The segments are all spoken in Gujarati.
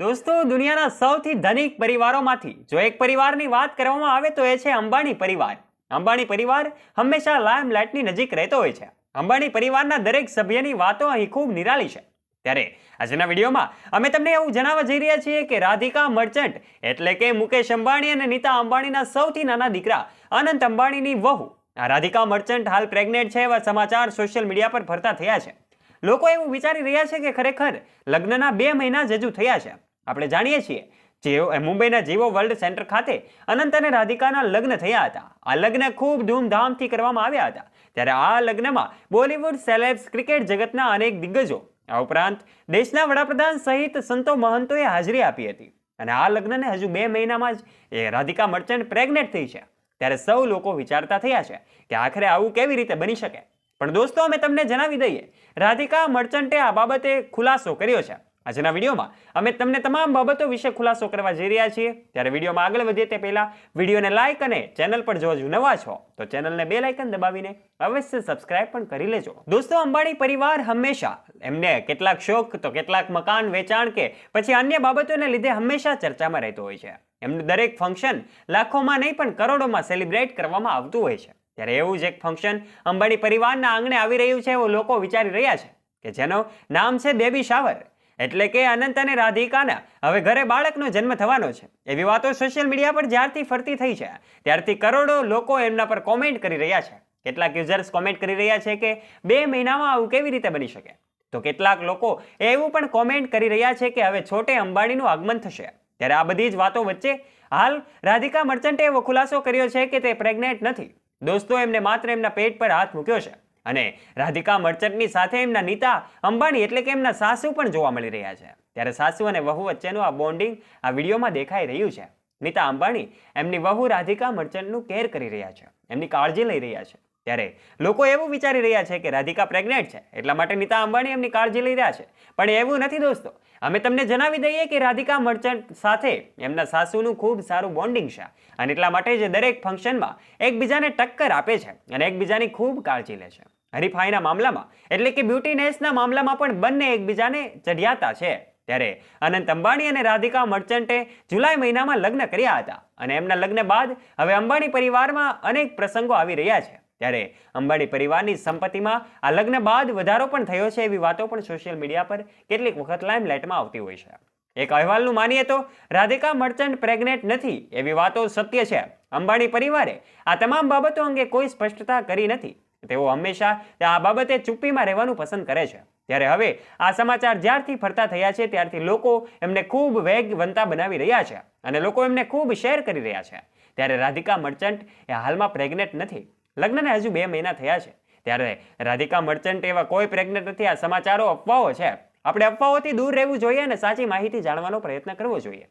દોસ્તો, દુનિયાના સૌથી ધનિક પરિવારોમાંથી જો એક પરિવારની વાત કરવામાં આવે તો એ છે અંબાણી પરિવાર. અંબાણી પરિવાર હંમેશા લાઇમલાઇટની નજીક રહેતો હોય છે. અંબાણી પરિવારના દરેક સભ્યની વાતો અહીં ખૂબ નિરાળી છે. ત્યારે આજના વિડીયોમાં અમે તમને એવું જણાવવા જઈ રહ્યા છીએ કે રાધિકા મર્ચન્ટ એટલે કે મુકેશ અંબાણી અને નીતા અંબાણીના સૌથી નાના દીકરા અનંત અંબાણીની વહુ. રાધિકા મર્ચન્ટ હાલ પ્રેગ્નેન્ટ છે એવા સમાચાર સોશિયલ મીડિયા પર ફરતા થયા છે. લોકો એવું વિચારી રહ્યા છે કે ખરેખર લગ્નના બે મહિના જ હજુ થયા છે. આપણે જાણીએ છીએ જેઓ મુંબઈના જીવો વર્લ્ડ સેન્ટર ખાતે અનંત અને રાધિકાના લગ્ન થયા હતા. આ લગ્ન ખૂબ ધૂમધામથી કરવામાં આવ્યા હતા. ત્યારે આ લગ્નમાં બોલિવૂડ સેલેબ્સ, ક્રિકેટ જગતના અનેક દિગ્ગજો, આ ઉપરાંત દેશના વડાપ્રધાન સહિત સંતો મહંતોએ હાજરી આપી હતી. અને આ લગ્નને હજુ બે મહિનામાં જ એ રાધિકા મર્ચન્ટ પ્રેગ્નેન્ટ થઈ છે. ત્યારે સૌ લોકો વિચારતા થયા છે કે આખરે આવું કેવી રીતે બની શકે? પણ દોસ્તો, અમે તમને જણાવી દઈએ, રાધિકા મર્ચન્ટે આ બાબતે ખુલાસો કર્યો છે. આજના વિડીયોમાં અમે તમને તમામ બાબતો વિશે ખુલાસો કરવા જઈ રહ્યા છીએ. ત્યારે વિડીયોમાં આગળ વધીએ તે પહેલા વિડીયોને લાઇક અને ચેનલ પર જો હજુ નવા છો, તો ચેનલને બે લાઇકન દબાવીને અવશ્ય સબસ્ક્રાઇબ પણ કરી લેજો. દોસ્તો, અંબાણી પરિવાર હંમેશા એમને કેટલાક શોખ તો કેટલાક મકાન વેચાણ કે પછી અન્ય બાબતોને લીધે હંમેશા ચર્ચામાં રહેતો હોય છે. એમનું દરેક ફંક્શન લાખોમાં નહીં, પણ કરોડોમાં સેલિબ્રેટ કરવામાં આવતું હોય છે. ત્યારે એવું જ એક ફંક્શન અંબાણી પરિવારના આંગણે આવી રહ્યું છે, એવું લોકો વિચારી રહ્યા છે કે જેનું નામ છે બેબી શાવર એટલે કે અનંત અને રાધિકાના. હવે ઘરે બાળકનો જન્મ થવાનો છે. એવી વાતો સોશિયલ મીડિયા પર જ્યારથી ફરતી થઈ છે. ત્યારથી કરોડો લોકો એમના પર કોમેન્ટ કરી રહ્યા છે. કેટલાક યુઝર્સ કોમેન્ટ કરી રહ્યા છે કે બે મહિનામાં આવું કેવી રીતે બની શકે? તો કેટલાક લોકો એવું પણ કોમેન્ટ કરી રહ્યા છે કે હવે છોટે અંબાણીનું આગમન થશે. ત્યારે આ બધી જ વાતો વચ્ચે હાલ રાધિકા મર્ચન્ટે એવો ખુલાસો કર્યો છે કે તે પ્રેગ્નેન્ટ નથી. દોસ્તો, એમને માત્ર એમના પેટ પર હાથ મૂક્યો છે. અને રાધિકા મર્ચન્ટની સાથે એમના નીતા, અંબાણી એટલે કે એમના સાસુ પણ જોવા મળી રહ્યા છે. ત્યારે સાસુ અને વહુ વચ્ચેનું આ બોન્ડિંગ આ વિડીયોમાં દેખાઈ રહ્યું છે. નીતા, અંબાણી એમની વહુ રાધિકા મર્ચન્ટનું કેર કરી રહ્યા છે. એમની કાળજી લઈ રહ્યા છે. ત્યારે લોકો એવું વિચારી રહ્યા છે કે રાધિકા પ્રેગ્નેન્ટ છે. એટલા માટે નીતા, અંબાણી એમની કાળજી લઈ રહ્યા છે. પણ એવું નથી દોસ્તો. અમે તમને જણાવી દઈએ કે રાધિકા મર્ચન્ટ સાથે એમના સાસુનું ખૂબ સારું બોન્ડિંગ છે. અને એટલા માટે જે દરેક ફંક્શનમાં એકબીજાને ટક્કર આપે છે અને એકબીજાની ખૂબ કાળજી લે છે. હરીફાઈના મામલામાં. એટલે કે બ્યુટીનેસના મામલામાં પણ બંને એકબીજાને ચઢિયાતા છે. ત્યારે અનંત અંબાણી અને રાધિકા મર્ચન્ટે જુલાઈ મહિનામાં લગ્ન કર્યા હતા. અને એમના લગ્ન બાદ હવે અંબાણી પરિવારમાં અનેક પ્રસંગો આવી રહ્યા છે. ત્યારે અંબાણી પરિવારની સંપત્તિમાં આ લગ્ન બાદ વધારો પણ થયો છે એવી વાતો પણ સોશિયલ મીડિયા પર કેટલીક વખત લાઇમલાઇટમાં આવતી હોય છે. એક અહેવાલનું માનીએ તો, રાધિકા મર્ચન્ટ પ્રેગ્નેન્ટ નથી એવી વાતો સત્ય છે. અંબાણી પરિવારે આ તમામ બાબતો અંગે કોઈ સ્પષ્ટતા કરી નથી. તેઓ હંમેશા આ બાબતે ચૂપ્પીમાં રહેવાનું પસંદ કરે છે. ત્યારે હવે આ સમાચાર જ્યારથી ફરતા થયા છે, ત્યારથી લોકો એમને ખૂબ વેગવંતા બનાવી રહ્યા છે અને લોકો એમને ખૂબ શેર કરી રહ્યા છે. ત્યારે રાધિકા મર્ચન્ટ એ હાલમાં પ્રેગ્નેન્ટ નથી. લગ્નને હજુ બે મહિના થયા છે. ત્યારે રાધિકા મર્ચન્ટ એવા કોઈ પ્રેગ્નેન્ટ નથી. આ સમાચારો અફવાઓ છે. આપણે અફવાઓથી દૂર રહેવું જોઈએ અને સાચી માહિતી જાણવાનો પ્રયત્ન કરવો જોઈએ.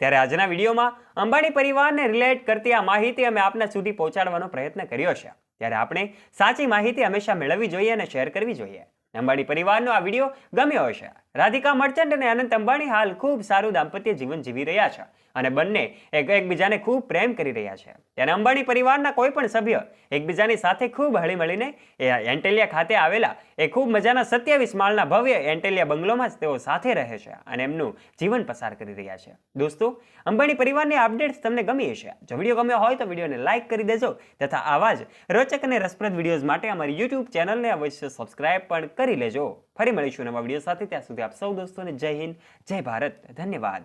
ત્યારે આજના વિડીયોમાં અંબાણી પરિવારને રિલેટ કરતી આ માહિતી અમે આપના સુધી પહોંચાડવાનો પ્રયત્ન કર્યો છે. ત્યારે આપણે સાચી માહિતી હંમેશા મેળવવી જોઈએ અને શેર કરવી જોઈએ. અંબાણી પરિવારનો આ વીડિયો ગમ્યો હશે. રાધિકા મર્ચન્ટ અને અનંત અંબાણી હાલ ખૂબ સારું દાંપત્ય જીવન જીવી રહ્યા છે અને બંને એક એકબીજાને ખૂબ પ્રેમ કરી રહ્યા છે. ત્યારે અંબાણી પરિવારના કોઈ પણ સભ્ય એકબીજાની સાથે ખૂબ હળીમળીને એન્ટેલિયા ખાતે આવેલા એ ખૂબ મજાના સત્યાવીસ માળના ભવ્ય એન્ટેલિયા બંગલોમાં જ તેઓ સાથે રહે છે અને એમનું જીવન પસાર કરી રહ્યા છે. દોસ્તો, અંબાણી પરિવારની અપડેટ્સ તમને ગમી હશે. જો વીડિયો ગમ્યો હોય તો વિડીયોને લાઇક કરી દેજો તથા આવા જ રોચક અને રસપ્રદ વિડીયોઝ માટે અમારી યુટ્યુબ ચેનલને અવશ્ય સબસ્ક્રાઇબ પણ કરી લેજો. ફરી મળીશું નવા વીડિયો સાથે. ત્યાં સુધી આપ સૌ દોસ્તોને જય હિન્દ, જય ભારત. ધન્યવાદ.